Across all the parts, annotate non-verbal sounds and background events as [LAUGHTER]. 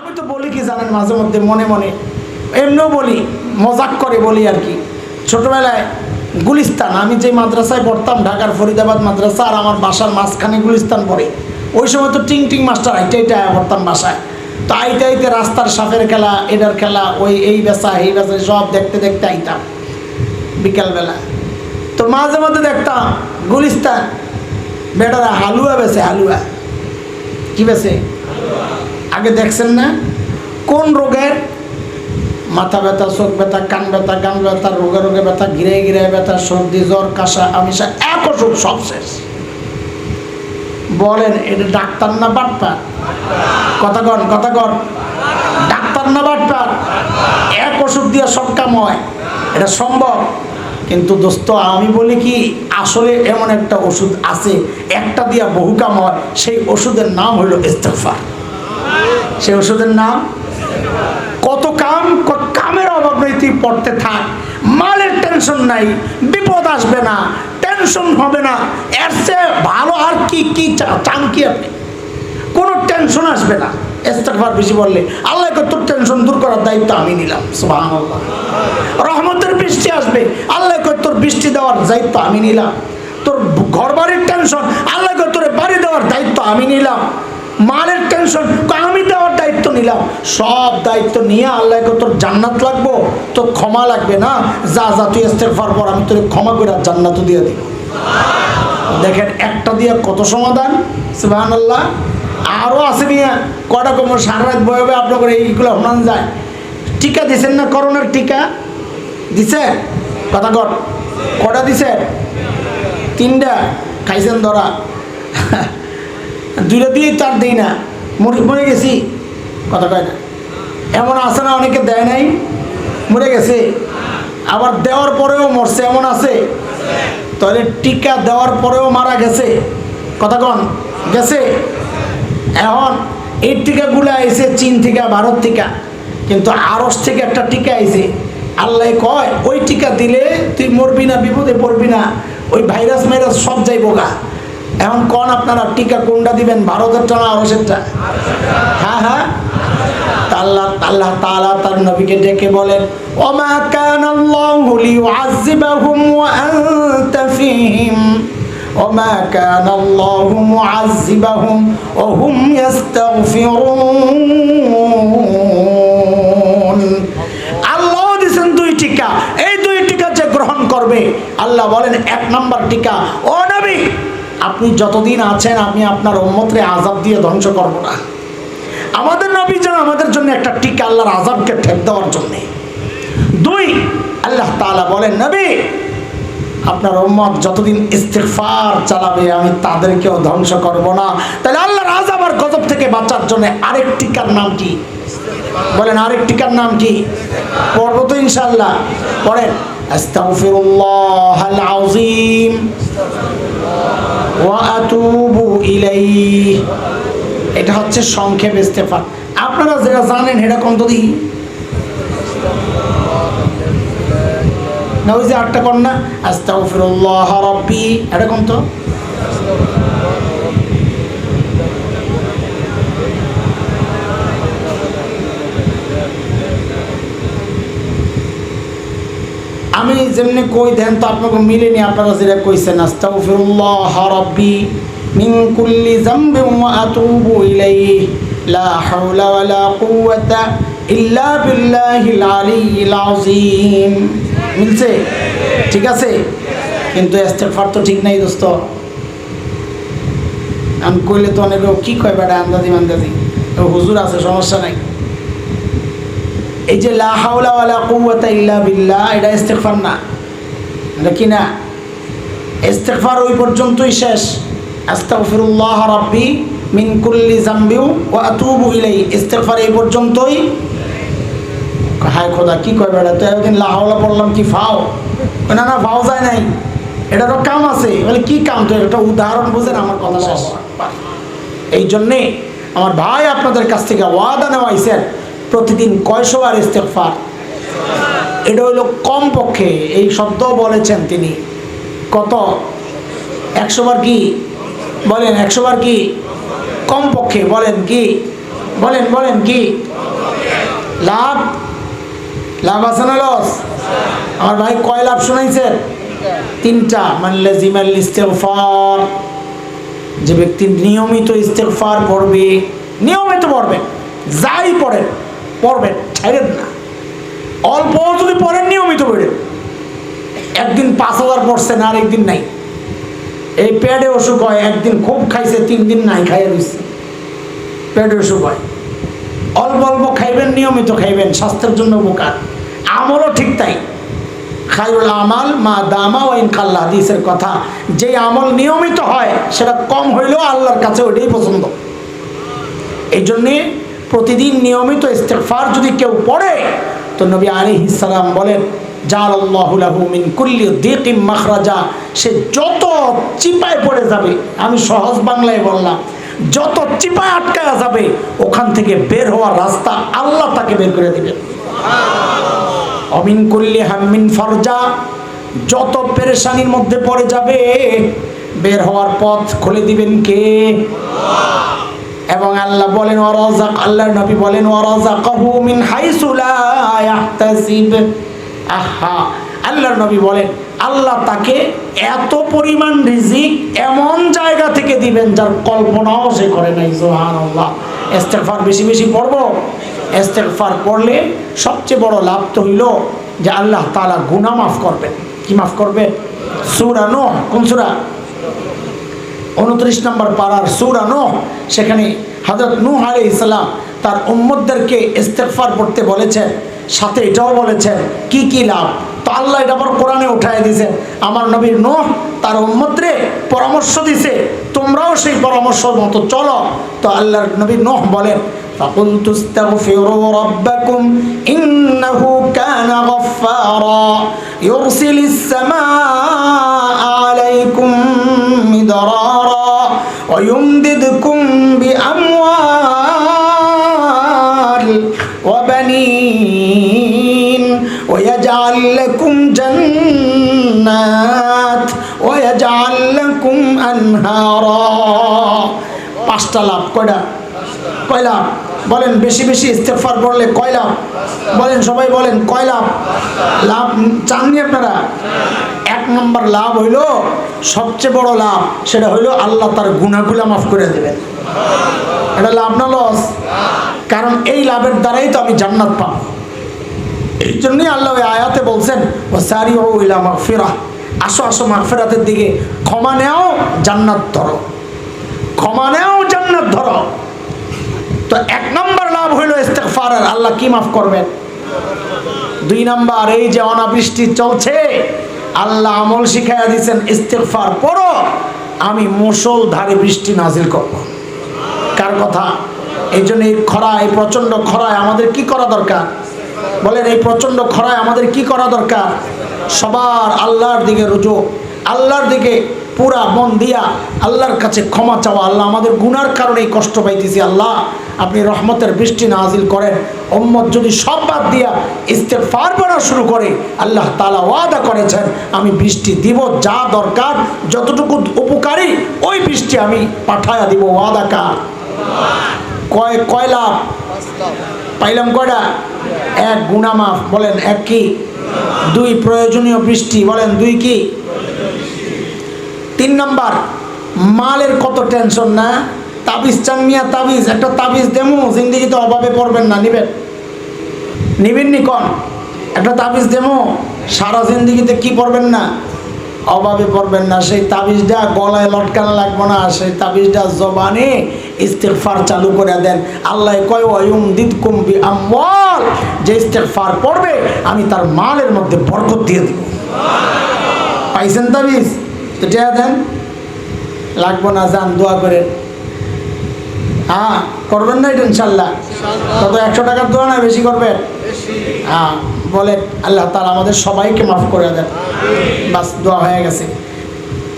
আমি তো বলি কি জানেন, মাঝে মধ্যে মনে মনে, এমনিও বলি, মজাক করে বলি আর কি। ছোটবেলায় গুলিস্তান, আমি যে মাদ্রাসায় পড়তাম, ঢাকার ফরিদাবাদ মাদ্রাসা, আর আমার বাসার মাঝখানে গুলিস্তান পড়ে। ওই সময় তো টিং টিং মাস্টার আইটা আইটা পড়তাম বাসায়। তো আইতে আইতে রাস্তার সাপের খেলা এটার খেলা, ওই এই বেচা এই বেচা, সব দেখতে দেখতে আইতাম বিকালবেলা। তো মাঝে মধ্যে দেখতাম, গুলিস্তান, বেটারা হালুয়া বেছে হালুয়া। কি বেছে আগে দেখছেন না? কোন রোগের? মাথা ব্যথা, চোখ ব্যথা, কান ব্যথা গান ব্যথা, রোগে রোগে ব্যথা, ঘিরে ঘিরে ব্যথা, সর্দি, জ্বর, কাশা, আমিষা, এক ওষুধ সব শেষ। বলেন, এটা ডাক্তার না বাটপার? কথা কন কথা কন। ডাক্তার না বাটপার? এক ওষুধ দিয়ে সব কাম হয়। এটা সম্ভব? কিন্তু দোস্ত, আমি বলি কি, আসলে এমন একটা ওষুধ আছে, একটা দিয়া বহু কাম হয়, সেই ওষুধের নাম হলো ইস্তেফার সেই ওষুধের নাম? কত কাম কামের অভাব নেই, তুই পড়তে থাক। মালের টেনশন নাই, বিপদ আসবে না টেনশন হবে না। এর চেয়ে ভালো আর কি কি চান কি আপনি? কোনো টেনশন আসবে না। ইস্তেগফার বেশি বললে আল্লাহকে তোর টেনশন দূর করার দায়িত্ব আমি নিলাম, সুবহানাল্লাহ। রহমতের বৃষ্টি আসবে আল্লাহকে তোর বৃষ্টি দেওয়ার দায়িত্ব আমি নিলাম। তোর ঘর বাড়ির টেনশন আল্লাহকে তোর বাড়ি দেওয়ার দায়িত্ব আমি নিলাম। মালের টেনশন আমি দায়িত্ব নিলাম। সব দায়িত্ব নিয়ে আল্লাহকে তোর জান্নাত লাগবো? তোর ক্ষমা লাগবে না? যা যা, তুই ইস্তেগফার পর আমি তোর ক্ষমা করে আর জান্নাত দিয়ে দিব। দেখেন, একটা দিয়ে কত সমাধান? সুবাহান আল্লাহ আরও আছে মিয়া কটা কম সারা রাত বয়ে বয়ে আপনার এইগুলো হনান যায়। টিকা দিছেন না করোনার টিকা? দিছে? কথা কর। কটা দিছে? তিনটা। খাইছেন ধরা। [LAUGHS] দুইটা দিয়েই তার দিই না। মরে মরে গেছি। কথা কয় না। এমন আছে না, অনেকে দেয় নাই, মরে গেছে। আবার দেওয়ার পরেও মরছে, এমন আছে? তাহলে টিকা দেওয়ার পরেও মারা গেছে। কথা কন, গেছে? এখন এই টিকাগুলো আইছে চীন থেকে, ভারত থেকে, কিন্তু আরস থেকে একটা টিকা আইছে আল্লাহ কয়, ওই টিকা দিলে তুই মরবি না, বিপদে পড়বি না, ওই ভাইরাস মাইরাস সব যাইব গা এখন কন আপনারা টিকা কোনটা দিবেন? ভারতেরটা না আরসেরটা হ্যাঁ হ্যাঁ। আল্লাহ আল্লাহ তার নবীকে ডেকে বলেন, ওমা ওয়া হুম আল্লাহ দুই টিকা। এই দুই টিকা যে গ্রহণ করবে, আল্লাহ বলেন, এক নাম্বার টিকা, ও নবী আপনি যতদিন আছেন, আমি আপনার উম্মতরে আজাব দিয়ে ধ্বংস করব না। আমাদের নবী যেন আমাদের জন্য একটা টিকা আল্লাহর আজাবকে ঠেক দেওয়ার জন্য। দুই, আল্লাহ তাআলা বলেন, নবী, আপনার উম্মত যতদিন ইস্তেগফার চালাবে, আমি তাদেরকেও ধ্বংস করব না। তাহলে আল্লাহর আজাব আর গজব থেকে বাঁচার জন্য আরেক টিকার নাম কি? বলেন, আরেক টিকার নাম কি? পড়ব তো ইনশাল্লাহ পড়েন আস্তাগফিরুল্লাহ আল আযীম। ইলাইহি। এটা হচ্ছে সংক্ষেপ ইস্তেফার। আপনারা যেটা জানেন এটা কোন দিই না, ওই যে আটটা কন্যা, আস্তাগফিরুল্লাহ রাব্বি, এটা কোন আমি যেমনি কই দেন তো আপনাকে মিলেনি আপনারা যেটা কইছেন, আস্তাগফিরুল্লাহ রাব্বি মিন কুল্লি যামবিন ওয়া আতুবু ইলাইহি, লা হাওলা ওয়ালা কুওয়াতা ইল্লা বিল্লাহিল আলিয়্যিল আযীম। মিলছে? ঠিক আছে? কিন্তু ইস্তেগফার তো ঠিক নাই দোস্ত। আমি কইলে তো অনেকে কি কয় বেটা আন্দাজি মান্দাজি? হুজুর আছে, সমস্যা নাই। এই যে লা হাওলা ওয়ালা কুওয়াতা ইল্লা বিল্লাহ এটা ইস্তেগফার না। এটা কি না? ইস্তেগফার ওই পর্যন্তই শেষ। আস্তাগফিরুল্লাহ রাব্বি মিন কুল্লি যামবি ওয়া আতুবু ইলাইহি। ইস্তেগফার এই পর্যন্তই। হায় খোদা কি কয় বেড়া তো একদিন লা হাওলা পড়লাম কি ফাও না না ফাও যায় নাই। এটারও কাম আছে। বলে কি কাম? তো একটা উদাহরণ বুঝেন আমার কথা। শেষ। এই জন্যে আমার ভাই আপনাদের কাছ থেকে ওয়াদা নেওয়া হয়েছে প্রতিদিন কয়শো বার ইস্তেগফার? এটা হলো কম পক্ষে এই শব্দ বলেছেন তিনি। কত? একশো বার কি? বলেন, একশো বার কি? কম পক্ষে বলেন কি? বলেন বলেন কি? লাভ? লাভ আছে না লস? আমার ভাই কয় লাভ শোনাইছেন? তিনটা। মানলে জিমাল ইস্তেগফার। যে ব্যক্তি নিয়মিত ইস্তেগফার পড়বে নিয়মিত পড়বেন যাই পড়েন। পড়বেন। ছাড়েন না। অল্প যদি পড়েন নিয়মিত পড়েন একদিন পাঁচ হাজার পড়ছেন আর একদিন নাই। এই পেটে অসুখ হয়, একদিন খুব খাইছে তিন দিন নাই, খাইয়ে দিচ্ছে পেটে অসুখ হয়। অল্প অল্প খাইবেন, নিয়মিত খাইবেন, স্বাস্থ্যের জন্য উপকার। আমলও ঠিক তাই। খাইরুল আমাল মা দামা ওয়াইন কাল্লা হাদিসের কথা। যে আমল নিয়মিত হয়, সেটা কম হইলেও আল্লাহর কাছে ওইটাই পছন্দ। এই জন্যে প্রতিদিন নিয়মিত ইস্তেগফার যদি কেউ পড়ে, তো নবী আলী ইসালাম বলেন জাল মিন কুল্লি দিকিম মাখরাজা সে যত চিপায় পড়ে যাবে, আমি সহজ বাংলায় বললাম, যত চিপায় আটকায়া যাবে, ওখান থেকে বের হওয়ার রাস্তা আল্লাহ তাকে বের করে দিবেন। অমিন কুল্লি হাম্মিন ফরজা, যত পেরেশানির মধ্যে পড়ে যাবে, বের হওয়ার পথ খুলে দিবেন কে? এবং আল্লাহ বলেন ওয়ারাজাক আল্লাহর নবী বলেন ওয়ারাজাকাহু মিন হাইসু লা ইয়াহতাসিব। আহা, আল্লাহর নবী বলেন, আল্লাহ তাকে এত পরিমাণ রিজিক এমন জায়গা থেকে দিবেন যার কল্পনাও সে করে নাই। সুবহানাল্লাহ। ইস্তেগফার বেশি বেশি পড়ব। ইস্তেগফার পড়লে সবচেয়ে বড় লাভ তো হইল যে আল্লাহ তাআলা গুনাহ মাফ করবেন। কি মাফ করবে? সূরা নূহ। কোন সূরা? উনত্রিশ নম্বর পাড়ার সূরা নূহ, সেখানে হজরত নূহ আলি ইসলাম তার উম্মদদেরকে ইস্তেকফার পড়তে বলেছেন, সাথে এটাও বলেছেন, কি কি লাভ? তো আল্লাহ এটা আমার কোরআনে উঠায় দিছে। আমার নবীর নোহ তার উম্মদরে পরামর্শ দিছে, তোমরাও সেই পরামর্শ মতো চলো। তো আল্লাহর নবীর নোহ বলেন فقلت استغفروا ربكم إنه كان غفارا يرسل السماء عليكم مدرارا ويمددكم بأموال وبنين ويجعل لكم جنات ويجعل لكم أنهارا পাঁচটা লাভ কয়টা কয় লাভ বলেন, বেশি বেশি ইস্তেফার পড়লে কয় লাভ? বলেন, সবাই বলেন, কয় লাভ? লাভ চাননি আপনারা? এক নম্বর লাভ হইল, সবচেয়ে বড় লাভ, সেটা হইল আল্লাহ তার গুণাগুলা মাফ করে দেবেন। এটা লাভ না লস? কারণ এই লাভের দ্বারাই তো আমি জান্নাত পাব। এই জন্যই আল্লাহ ওই আয়াতে বলছেন ও সারি ও ইলা মাগফিরা আসো আসো মাগফিরাতের দিকে। ক্ষমা নেও, জান্নাত ধরো। ক্ষমা নেও, জান্নাত ধরো। তো এক নম্বর লাভ হইল ইস্তেগফার আর আল্লাহ কি মাফ করবেন? দুই নম্বর, এই যে অনাবৃষ্টি চলছে, আল্লাহ আমল শিখাইয়া দিয়েছেন, ইস্তেগফার পড়ো, আমি মুসলধারে বৃষ্টি নাজিল করব। কার কথা? এই জন্য এই খরা, এই প্রচণ্ড খরায় আমাদের কি করা দরকার? বলেন, এই প্রচণ্ড খরায় আমাদের কি করা দরকার? সবার আল্লাহর দিকে রুজু, আল্লাহর দিকে পুরা মন দিয়া আল্লাহর কাছে ক্ষমা চাওয়া, আল্লাহ আমাদের গুনার কারণেই কষ্ট পাইতেছি আল্লাহ। আপনি রহমতের বৃষ্টি নাজিল করেন। ওম্মত যদি সব বাদ দিয়া ইস্তেফার পড়া শুরু করে, আল্লাহ তালা ওয়াদা করেছেন, আমি বৃষ্টি দিব, যা দরকার, যতটুকু উপকারী, ওই বৃষ্টি আমি পাঠায়া দিব। ওয়াদা কার? কয় কয় লাভ? পাইলাম কয়টা? এক গুণামাফ বলেন, এক কি? দুই, প্রয়োজনীয় বৃষ্টি। বলেন, দুই কি? তিন নম্বর, মালের কত টেনশন না? তাবিজ চান মিয়া, তাবিজ, একটা তাবিজ দেমু জিন্দিগিতে অভাবে পড়বেন না, নিবেন। নিবেন নি কন? একটা তাবিজ দেমু, সারা জিন্দিগিতে কি পড়বেন না? অভাবে পড়বেন না, সেই তাবিজটা গলায় লটকানো লাগবে না, সেই তাবিজটা জবানে ইস্তেগফার চালু করে দেন। আল্লাহ কয় ওয়ুম দিদ কুম্বি আমওয়াল যে ইস্তেগফার পড়বে, আমি তার মালের মধ্যে বরকত দিয়ে দিব। পাইছেন তাবিজ? তো টেয়া দেন। লাগবো না যান দোয়া করেন। হ্যাঁ করবেন না এটা ইনশাল্লাহ। তত একশো টাকার দোয়া না বেশি করবেন? হ্যাঁ বলে আল্লাহ তালা আমাদের সবাইকে মাফ করে দেন। বাস দোয়া হয়ে গেছে।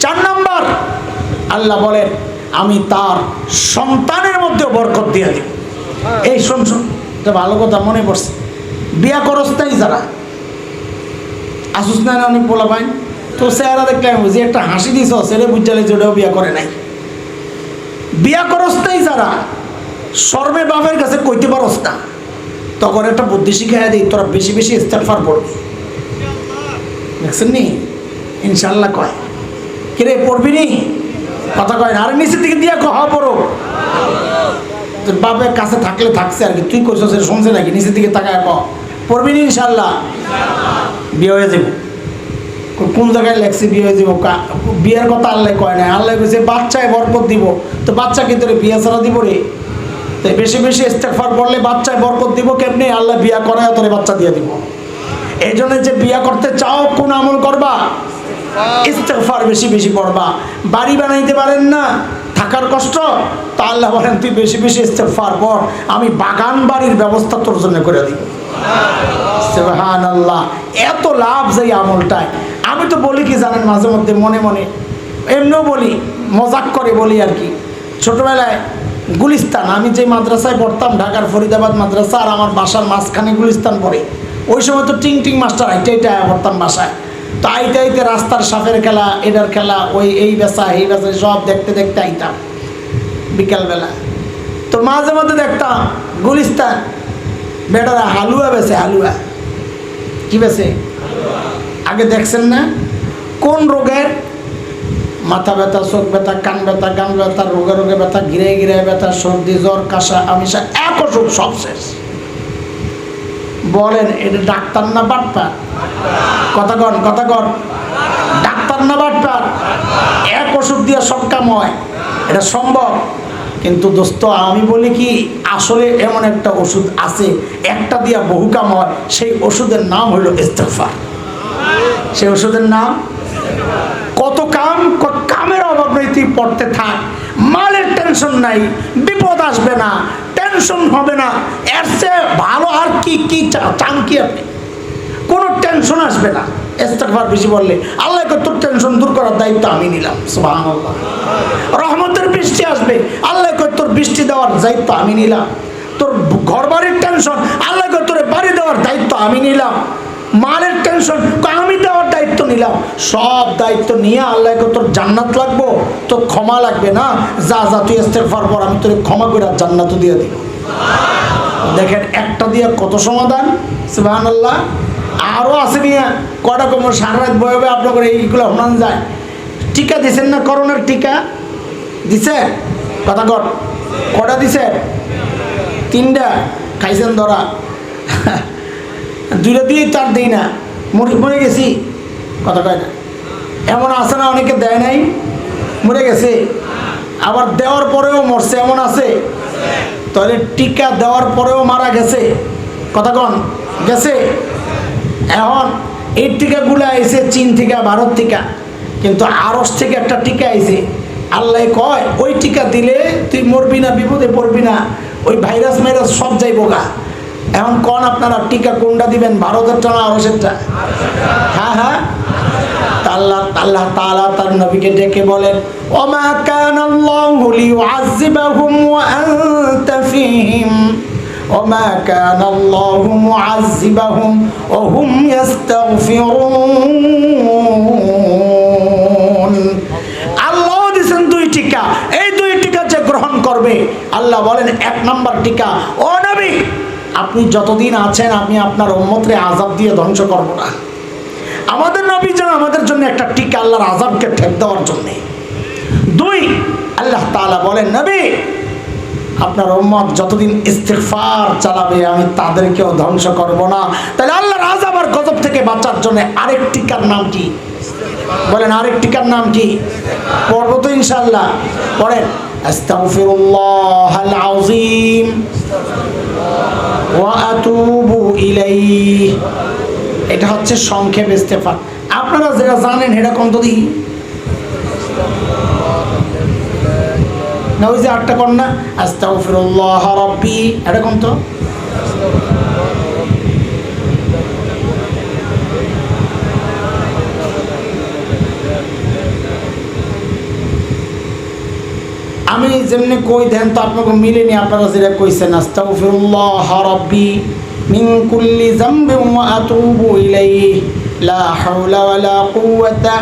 চার নম্বর আল্লাহ বলেন আমি তার সন্তানের মধ্যে বরকত দিয়ে দিই এই শোন শোন এটা ভালো কথা মনে পড়ছে। বিয়া করস তাই যারা। আসুস না অনেক বলা পাই তো চেহারা দেখলে আমি বুঝি, একটা হাসি দিছ, ছেলে বুঝালে যে ওটাও বিয়া করে নাই। বিয়া করস তাই যারা সর্বে বাপের কাছে কইতে পারস না। তখন একটা বুদ্ধি শিখাই দিই, তোরা বেশি বেশি ইস্তেফার পড়বি দেখছেন নি? ইনশাল্লাহ কয়। কিরে, পড়বি নি? কথা কয় না। আরে নিচের দিকে দিয়া কহ পড়ো। তোর বাপের কাছে থাকলে থাকছে আর কি। তুই কইছো সে শুনছে নাকি? নিচের দিকে তাকায় কহ পড়বি নি ইনশাল্লাহ বিয়ে হয়ে যাব। কোন জায়গায় লেখছি বিয়ে হয়ে যাব? বিয়ের কথা আল্লাহ কয় না আল্লাহ কইছে, বাচ্চায় বরকত দিব। তো বাচ্চা কি তোরে বিয়ে ছাড়া দিব রে? তাই বেশি বেশি ইস্তেকফার পড়লে বাচ্চায় বরকত দিব কেমনি? আল্লাহ বিয়া করায় তোরে বাচ্চা দিয়ে দিব। এই জন্য যে বিয়া করতে চাও, কোন আমল করবা? ইস্তেকফার বেশি বেশি পড়বা বাড়ি বানাইতে পারেন না, থাকার কষ্ট, তা আল্লাহ বলেন, তুই বেশি বেশি ইস্তেকফার পড় আমি বাগান বাড়ির ব্যবস্থা তোর জন্য করে দিব। এত লাভ যে আমলটায়। আমি তো বলি কি জানেন, মাঝে মধ্যে মনে মনে, এমনিও বলি, মজাক করে বলি আর কি। ছোটবেলায় গুলিস্তান, আমি যে মাদ্রাসায় পড়তাম, ঢাকার ফরিদাবাদ মাদ্রাসা, আর আমার বাসার মাঝখানে গুলিস্তান পড়ে। ওই সময় তো টিং টিং মাস্টার আইতে আয়া পড়তাম বাসায়। তো আইতে আইতে রাস্তার সাপের খেলা এটার খেলা, ওই এই বেচা এই বেচা, সব দেখতে দেখতে আইতাম। বিকালবেলা। তো মাঝে মধ্যে দেখতাম, গুলিস্তান বেটারা, হালুয়া বেছে হালুয়া। কি বেছে আগে দেখছেন না? কোন রোগের? মাথা ব্যথা, চোখ ব্যথা, কান ব্যথা গান ব্যথা, রোগে রোগে ব্যথা, ঘিরে ঘিরে ব্যথা, সর্দি, জ্বর, কাশা, আমিষা, এক অসুখ সব শেষ। বলেন, এটা ডাক্তার না বাটপার? কথা কন কথা কন। ডাক্তার না বাটপার? এক ওষুধ দিয়ে সব কাম হয়। এটা সম্ভব? কিন্তু দোস্ত, আমি বলি কি, আসলে এমন একটা ওষুধ আছে, একটা দিয়া বহু কাম হয়, সেই ওষুধের নাম হলো ইস্তেফার সেই ওষুধের নাম? কত কাম কামের অভাব নেই, তুই পড়তে থাক। মালের টেনশন নাই, বিপদ আসবে না টেনশন হবে না। এর চেয়ে ভালো আর কি কি চান কি আপনি? কোনো টেনশন আসবে না। ইস্তেগফার বেশি বললে আল্লাহ তোর টেনশন দূর করার দায়িত্ব আমি নিলাম রহমতের বৃষ্টি আসবে। আল্লাহ কয়, তোর বৃষ্টি দেওয়ার দায়িত্ব আমি নিলাম। তোর ঘর বাড়ির টেনশন আল্লাহ কয়, তোর বাড়ি দেওয়ার দায়িত্ব আমি নিলাম। মালের টেনশন আমি দেওয়ার দায়িত্ব নিলাম। সব দায়িত্ব নিয়ে আল্লাহ তোর জান্নাত লাগবো? তোর ক্ষমা লাগবে না? যা যা, তুই ইস্তেগফার পর আমি তোর ক্ষমা করে আর জান্নাতও দিয়ে দিব। দেখেন, একটা দিয়ে কত সমাধান? সুবাহান আল্লাহ আরও আছে নিয়ে। কটা কম? সারা রাত বয়ে বয়ে আপনাদের এইগুলো হনান যায়। টিকা দিছেন না করোনার টিকা? দিছে কথা কর কটা দিছে? তিনটা। খাইছেন ধরা। দুইটা দিয়েই তার দেই না। মরে মরে গেছি। কথা কয় না। এমন আছে না অনেকে দেয় নাই? মরে গেছে। আবার দেওয়ার পরেও মরছে, এমন আছে? তাহলে টিকা দেওয়ার পরেও মারা গেছে। কথা কন। গেছে? এখন এই টিকাগুলো আইছে চীন থেকে, ভারত থেকে, কিন্তু আরস থেকে একটা টিকা আইছে। আল্লাহ কয়, ওই টিকা দিলে তুই মরবি না, বিপদে পড়বি না, ওই ভাইরাস মাইরাস সব যাইব গা। এখন কন আপনারা, টিকা কোনটা দিবেন? ভারতেরটা না আরসেরটা হ্যাঁ হ্যাঁ। আল্লাহ আল্লাহ তার নবীকে ডেকে বলেন ওয়া আল্লাহ দিয়েছেন দুই টিকা এই দুই টিকা যে গ্রহণ করবে আল্লাহ বলেন, এক নম্বর টিকা, ও নবী, আপনি যতদিন আছেন, আমি আপনার উম্মতরে আজাব দিয়ে ধ্বংস করব না। আমাদের নবী যেন আমাদের জন্য একটা টিকা আল্লাহর আজাবকে ঠেক দেওয়ার জন্যে। দুই, আল্লাহ তাআলা বলেন, নবী, আপনার উম্মত যতদিন ইস্তেগফার চালাবে, আমি তাদেরকেও ধ্বংস করব না। তাহলে আল্লাহর আজাব আর গজব থেকে বাঁচার জন্য আরেক টিকার নাম কি? বলেন, আরেক টিকার নাম কি? পড়ব তো ইনশাল্লাহ পড়েন। আস্তাগফিরুল্লাহ الله العظيم وأتوب إليه এটা হচ্ছে সংক্ষেপ ইস্তেফা আপনারা যেটা জানেন এটা কোন দিই না, ওই যে আটটা কন্যা, আস্তাগফিরুল্লাহ রাব্বি কোন আমি যেমনি কই দেন তো আপনাকে মিলেনি, আপনারা যেটা কইছেন, আস্তাগফিরুল্লাহ রাব্বি মিন কুল্লি যামবি ওয়া আতুবু ইলাইহি, লা হাওলা ওয়ালা কুওয়াতা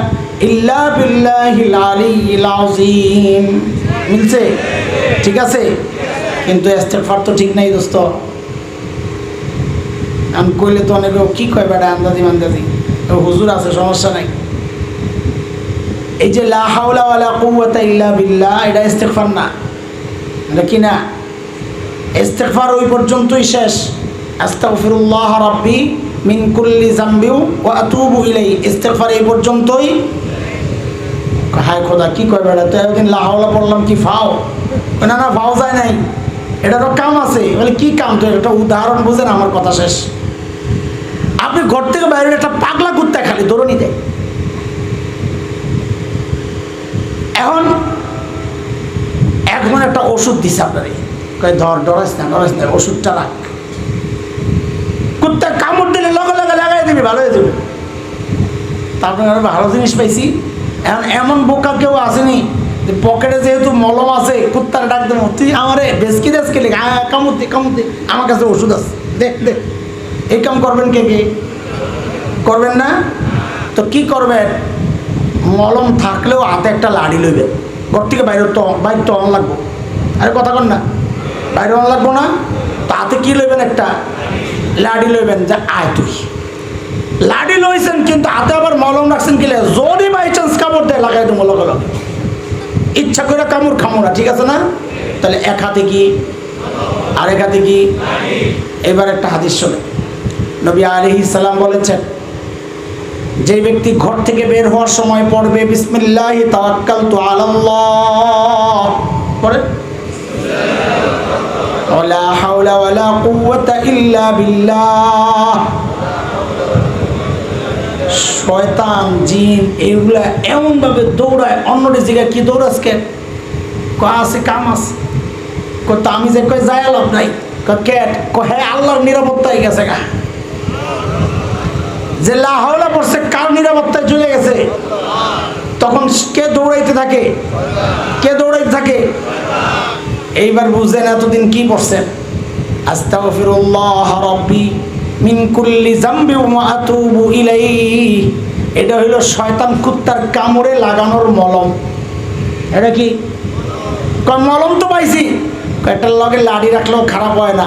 ইল্লা বিল্লাহিল আলিয়্যিল আযীম। মিলছে? ঠিক আছে? কিন্তু ইস্তেকফার তো ঠিক নাই দোস্ত। আমি কইলে তো অনেকে কি কয় বেটা আন্দাজি মান্দাজি? ও হুজুর আছে, সমস্যা নাই। এই যে লা হাওলা ওয়ালা কুওয়াতা ইল্লা বিল্লাহ, এটা ইস্তেগফার না। এটা কি না? ইস্তেগফার ওই পর্যন্তই শেষ। আস্তাগফিরুল্লাহ রাব্বি মিন কুল্লি জামবি ওয়া আতুবু ইলাইহি। ইস্তেগফার এই পর্যন্তই। হায় খোদা, কি কয় বেটা, তো একদিন লা হাওলা পড়লাম, কি ফাও না না ফাও যায় নাই। এটারও কাম আছে। বলে, কি কাম তো একটা উদাহরণ বুঝেন আমার কথা শেষ। আপনি ঘর থেকে বাইরে একটা পাগলা কুত্তা খালি দৌড়নি দেয়। এখন এখন একটা ওষুধ দিছে আপনারে। কয়, ধর ডরাস না ডরাস না, ওষুধটা রাখ। কুত্তা কামড় দিলে লগে লগে লাগাই দিবি, ভালো হয়ে যাবে। তারপরে আমি ভালো জিনিস পাইছি। এখন এমন বোকা কেউ আসেনি যে পকেটে যেহেতু মলম আছে, কুত্তার ডাক দেবো, তুই আমারে বেসকি কামড় দে কামড় দে, আমার কাছে ওষুধ আছে, দেখ দেখ, এই কাম করবেন কে কে? করবেন না? তো কি করবেন? মলম থাকলেও হাতে একটা লাড়ি লইবে। ঘর থেকে বাইরে তো বাইর তো অন লাগবো। আরে কথা কন না। বাইরে অন লাগবো না, তো হাতে কি লইবেন একটা? লাড়ি লইবেন যে আয় তুই। লাড়ি লইছেন কিন্তু হাতে আবার মলম রাখছেন কিলে যদি বাই চান্স কামড় দেয়, লাগাই দেবো লগে লগে ইচ্ছা করে কামড় খামোড়া ঠিক আছে না? তাহলে এক হাতে কি? আরেক হাতে কি? এবার একটা হাদিস শোনে। নবী আলহি সালাম বলেছেন যে ব্যক্তি ঘর থেকে বের হওয়ার সময় পড়বে, বিসমিল্লাহ তাওয়াক্কাল তু আলাল্লাহ। পড়ে? ওয়ালা হাওলা ওয়ালা কুওয়াতা ইল্লা বিল্লাহ। শয়তান, জিন এইগুলা এমনভাবে দৌড়ায় অন্যটি জায়গায় কি দৌড়াস কে ক আছে, কাম আছে। তো আমি যে কই যাই লাভ নাই ক কেট ক হ্যাঁ আল্লাহর নিরাপত্তায় গেছে গা। যে লাহাওলা পড়ছে, কার নিরাপত্তায় চলে গেছে? তখন কে দৌড়াইতে থাকে? কে দৌড়াইতে থাকে? এইবার বুঝলেন এতদিন কি পড়ছেন? এটা শয়তান কুত্তার কামড়ে লাগানোর মলম। এটা কি? মলম তো পাইছি। লগে লাড়ি রাখলেও খারাপ হয় না।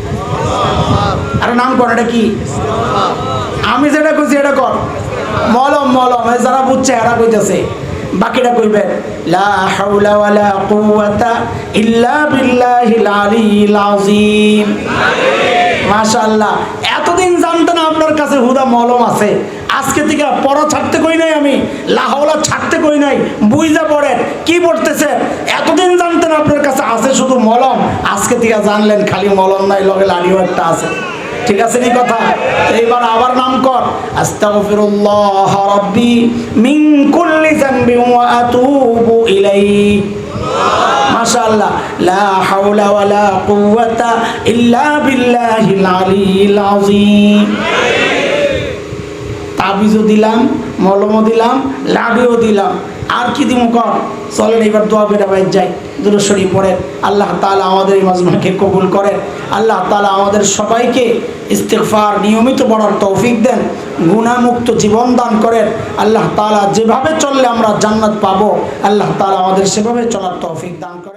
আরে নাম কর এটা কি? আমি যেটা কইছি এটা কর। মলম মলম যারা বুঝছে এরা কইতেছে। বাকিটা কইবেন লা হাওলা ওয়ালা কুওয়াতা ইল্লা বিল্লাহিল আলিয়্যিল আযীম। মাশাআল্লাহ, এতদিন জানতেন আপনার কাছে হুদা মলম আছে। আজকে থেকে পড়া ছাড়তে লাহাওলা ছাড়তে কই নাই বুঝা পড়েন কি পড়তেছে এতদিন জানতেন আপনার কাছে আছে শুধু মলম, আজকে থেকে জানলেন, খালি মলম নাই, লগে লাড়িও একটা আছে। ঠিক আছে নি কথা? এইবার আবার নাম কর। আস্তাগফিরুল্লাহ রাব্বি মিন কুল্লি যামবি ওয়া আতুবু ইলাইহি। মাশাআল্লাহ। লা হাওলা ওয়ালা কুওয়াতা ইল্লা বিল্লাহিল আলিয়্যিল আযীম। তাবিজও দিলাম মলমও দিলাম, লাডিও দিলাম। আর কি দিমু কর? চলেন, এবার দোয়া বেটা বাইর যাই। দুরস্বরী পড়েন। আল্লাহ তাআলা আমাদের এই মাজমাকে কবুল করেন। আল্লাহ তালা আমাদের সবাইকে ইস্তেগফার, নিয়মিত বড়ার তৌফিক দেন। গুণামুক্ত জীবন দান করেন। আল্লাহ তালা যেভাবে চললে আমরা জান্নাত পাবো। আল্লাহ তালা আমাদের সেভাবে চলার তৌফিক দান করেন।